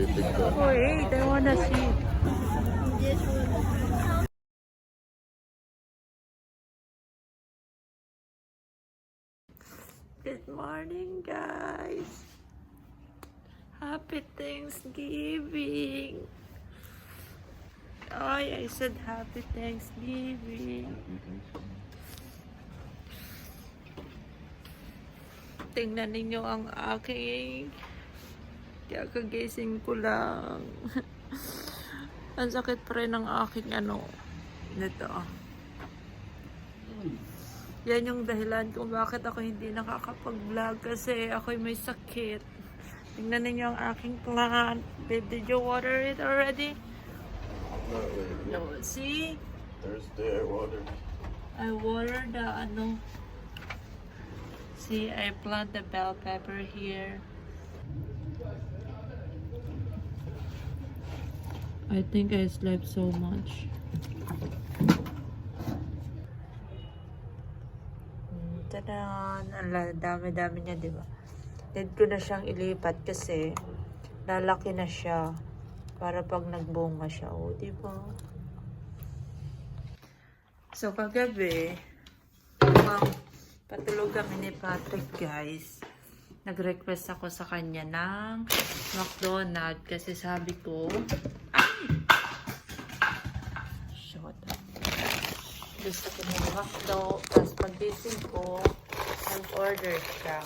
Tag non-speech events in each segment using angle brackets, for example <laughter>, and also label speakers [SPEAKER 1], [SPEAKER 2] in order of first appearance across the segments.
[SPEAKER 1] waiting ka.
[SPEAKER 2] Wait, I wanna see. Good morning, guys. Happy Thanksgiving. Oh, I said Happy Thanksgiving. Tingnan ninyo ang aking kaya kagising ko lang. <laughs> ang sakit pa rin ng aking ano. Nito. Yan yung dahilan kung bakit ako hindi nakakapag-vlog kasi ako'y may sakit. Tingnan ninyo ang aking plant. Babe, did you water it already?
[SPEAKER 1] Not really.
[SPEAKER 2] No. See?
[SPEAKER 1] There's there water.
[SPEAKER 2] I water the ano. See, I plant the bell pepper here. I think I slept so much. Tadaan! Ang dami-dami niya, di ba? Need ko na siyang ilipat kasi lalaki na siya para pag nagbunga siya. O, di ba? So, kagabi, um, patulog kami ni Patrick, guys. Nag-request ako sa kanya ng McDonald's kasi sabi ko, Gusto ko ng McDo. Tapos pagising ko, nag-order siya.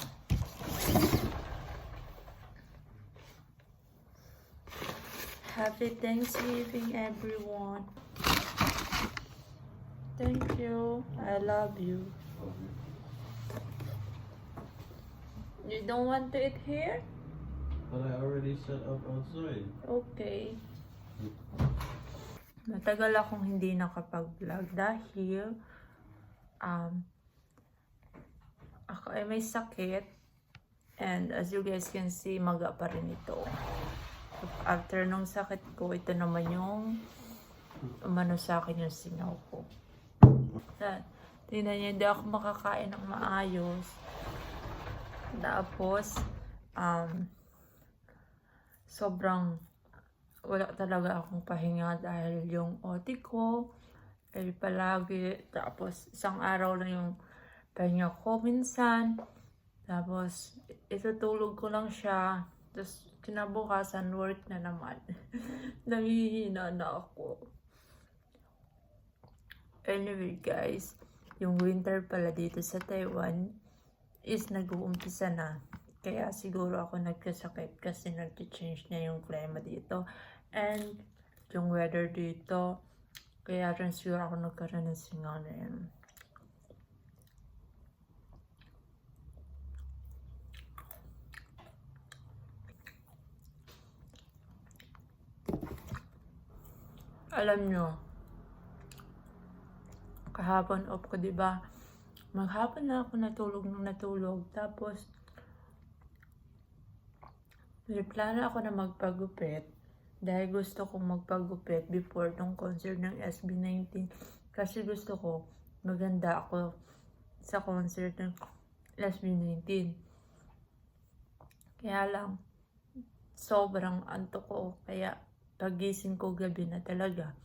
[SPEAKER 2] Happy Thanksgiving, everyone. Thank you. I love you. You don't want to eat here?
[SPEAKER 1] But I already set up outside.
[SPEAKER 2] Okay. Mm. Matagal akong hindi nakapag-vlog dahil um, ako ay may sakit and as you guys can see, maga pa rin ito. After nung sakit ko, ito naman yung umano sa akin yung singaw ko. Sa, tingnan niyo, hindi ako makakain ng maayos. Tapos, um, sobrang wala talaga akong pahinga dahil yung OT ko ay palagi tapos isang araw lang yung pahinga ko minsan. Tapos itutulog ko lang siya. Tapos kinabukasan work na naman. <laughs> Nangihina na ako. Anyway guys yung winter pala dito sa Taiwan is nag-uumpisa na. Kaya siguro ako nagkasakit kasi nag-change na yung klima dito. And yung weather dito, kaya rin siguro ako nagkaroon ng yun. Alam nyo, kahapon off ko, di ba? Maghapon na ako natulog nung natulog. Tapos, may plano ako na magpagupit dahil gusto kong magpagupit before tong concert ng SB19 kasi gusto ko maganda ako sa concert ng SB19 kaya lang sobrang antok ko. Kaya pagising ko gabi na talaga.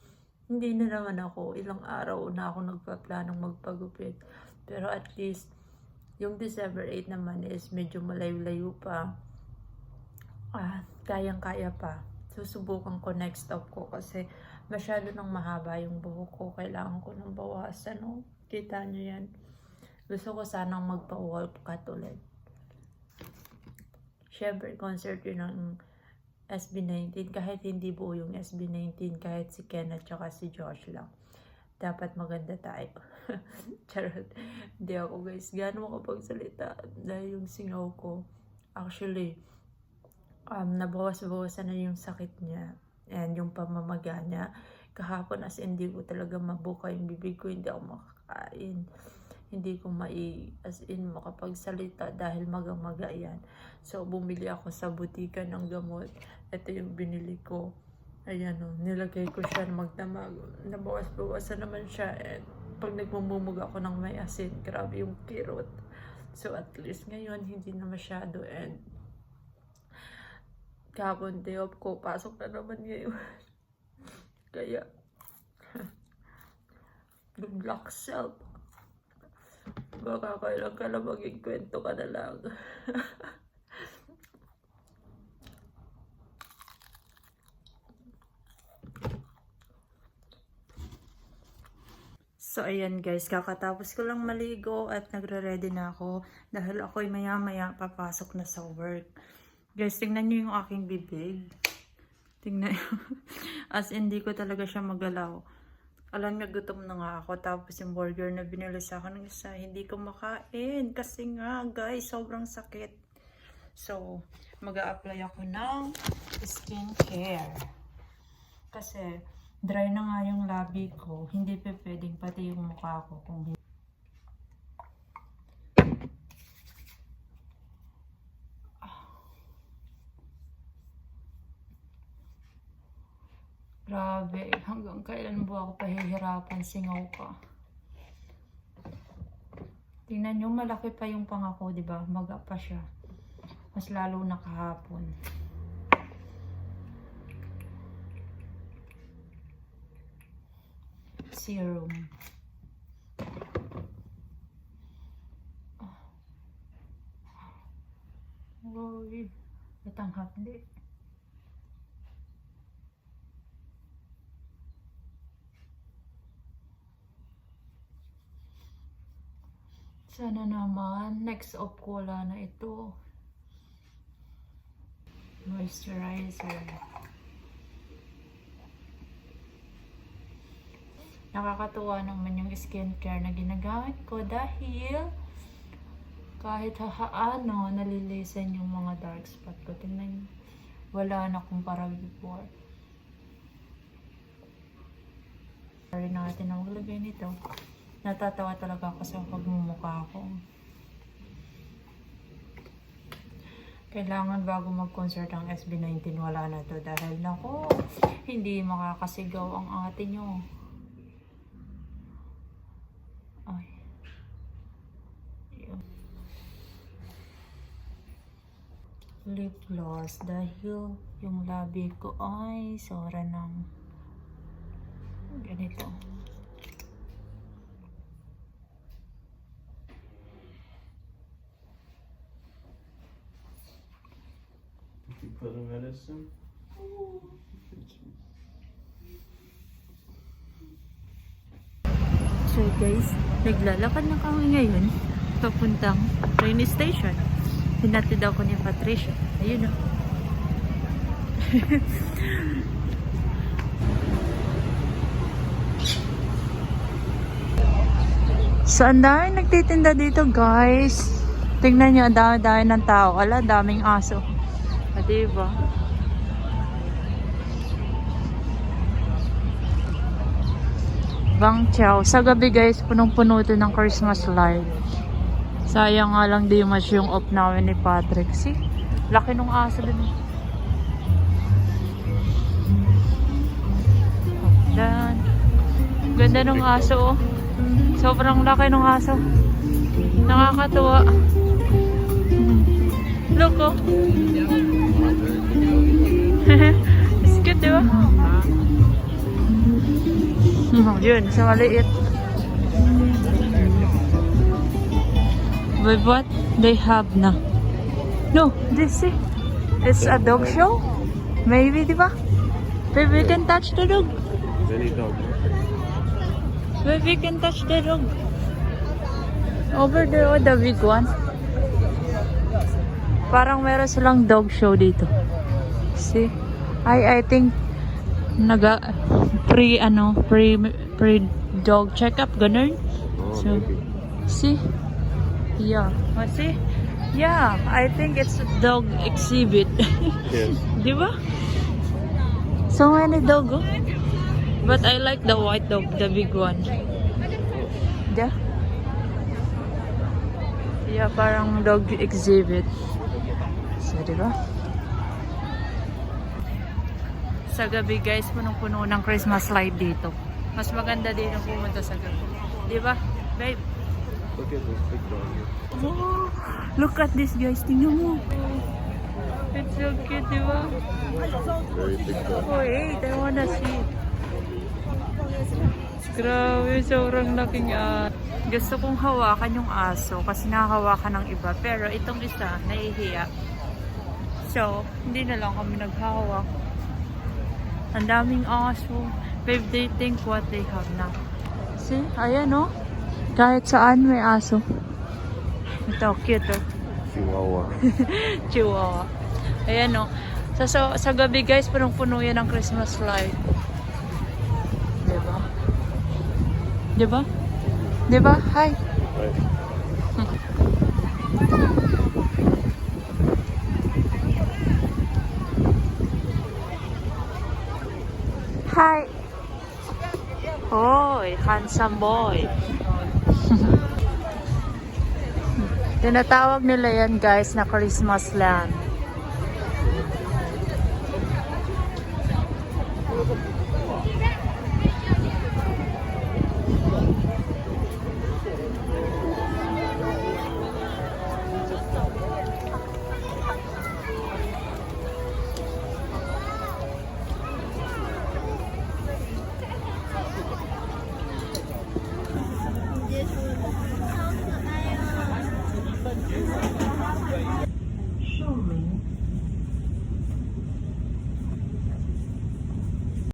[SPEAKER 2] Hindi na naman ako ilang araw na ako nagpaplanong magpagupit. Pero at least yung December 8 naman is medyo malayo-layo pa. Ah, kayang-kaya pa. Susubukan ko next stop ko kasi masyado nang mahaba yung buhok ko. Kailangan ko nang bawasan. No? Kita nyo yan. Gusto ko sanang magpa-wall cut ulit. Siyempre, concert yun ng SB19. Kahit hindi buo yung SB19, kahit si Ken at saka si Josh lang. Dapat maganda tayo. <laughs> Charot. Hindi ako guys. Gano'n makapagsalita dahil yung singaw ko. Actually, um, nabawas-bawasan na yung sakit niya and yung pamamaga niya. Kahapon as in, hindi ko talaga mabuka yung bibig ko, hindi ako makakain. Hindi ko mai, as in, makapagsalita dahil maga-maga yan. So, bumili ako sa butika ng gamot. Ito yung binili ko. Ayan o, nilagay ko siya na magdamag. Nabawas-bawasan naman siya and pag nagmumumug ako ng may asin, grabe yung kirot. So, at least ngayon, hindi na masyado and Kahapon day off ko, pasok na naman ngayon. <laughs> Kaya, <laughs> good luck self. Baka kailan ka na maging kwento ka na lang. <laughs> So, ayan guys, kakatapos ko lang maligo at nagre-ready na ako dahil ako'y maya-maya papasok na sa work. Guys, tingnan nyo yung aking bibig. Tingnan <laughs> As in, di ko talaga siya magalaw. Alam niya, gutom na nga ako. Tapos yung burger na binili sa akin ng isa, hindi ko makain. Kasi nga, guys, sobrang sakit. So, mag apply ako ng skincare. Kasi, dry na nga yung labi ko. Hindi pa pwedeng pati yung mukha ko kung hindi. Grabe, hanggang kailan mo ako pahihirapan singaw ka. Tingnan nyo, malaki pa yung pangako, di ba? Maga pa siya. Mas lalo na kahapon. Serum. Uy, natanghap di. Sana naman, next ko wala na ito. Moisturizer. Nakakatuwa naman yung skincare na ginagamit ko dahil kahit hahaano, nalilisan yung mga dark spot ko. Tingnan nyo. Wala na kumpara before. Sorry natin na maglagay nito. Natatawa talaga ako sa pagmumukha ko. Kailangan bago mag-concert ang SB19 wala na to dahil nako, hindi makakasigaw ang ate nyo. Ay. Lip gloss dahil yung labi ko ay sora ng ganito.
[SPEAKER 1] A medicine?
[SPEAKER 2] So guys, naglalakad na kami ngayon papuntang train station. Hinatid ako ni Patricia. Ayun o. <laughs> so, ang dami nagtitinda dito guys. Tingnan nyo, ang dami-dami ng tao. Wala, daming aso. Diba? Bang Chow. Sa gabi guys, punong-puno ito ng Christmas light. Sayang nga lang di mas yung off namin ni Patrick. See? Laki nung aso din. Yan. Ganda nung aso oh. Sobrang laki nung aso. Nakakatuwa. Look oh. <laughs> It's cute, di ba? Oh, <laughs> yun, sa maliit. But what they have na? No, this is it's a dog show. Maybe, di ba? Maybe we can touch the dog.
[SPEAKER 1] Any dog.
[SPEAKER 2] Maybe we can touch the dog. Over there, oh, the big one. Parang meron silang dog show dito. See? I I think naga pre ano, pre pre dog checkup ganun.
[SPEAKER 1] Oh,
[SPEAKER 2] So, see? Yeah. Oh, see? Yeah, I think it's a dog exhibit. <laughs>
[SPEAKER 1] Yes.
[SPEAKER 2] Di ba? So many dog, oh. But I like the white dog, the big one. Yeah. Yeah, parang dog exhibit. So, di ba? Sa gabi guys, punong-puno ng Christmas light dito. Mas maganda dito pumunta sa gabi. Di ba? Babe.
[SPEAKER 1] Look at this big dog.
[SPEAKER 2] Oh, look at this guys. Tingnan mo. It's so cute, di ba?
[SPEAKER 1] Very big dog.
[SPEAKER 2] Oh, wait, I wanna see. Grabe, sobrang laking at. Gusto kong hawakan yung aso kasi nakahawakan ng iba. Pero itong isa, nahihiya. So, hindi na lang kami naghahawak. Ang daming aso. Babe, they think what they have na. See? Ayan, oh. Kahit saan may aso. Ito, cute, oh.
[SPEAKER 1] Chihuahua. <laughs>
[SPEAKER 2] Chihuahua. Ayan o. Sa, sa, sa gabi guys, punong-puno yan ng Christmas light. Diba? Diba? Diba? Hi. Hi. <laughs> Hoy, handsome boy. <laughs> Tinatawag nila yan guys na Christmas land.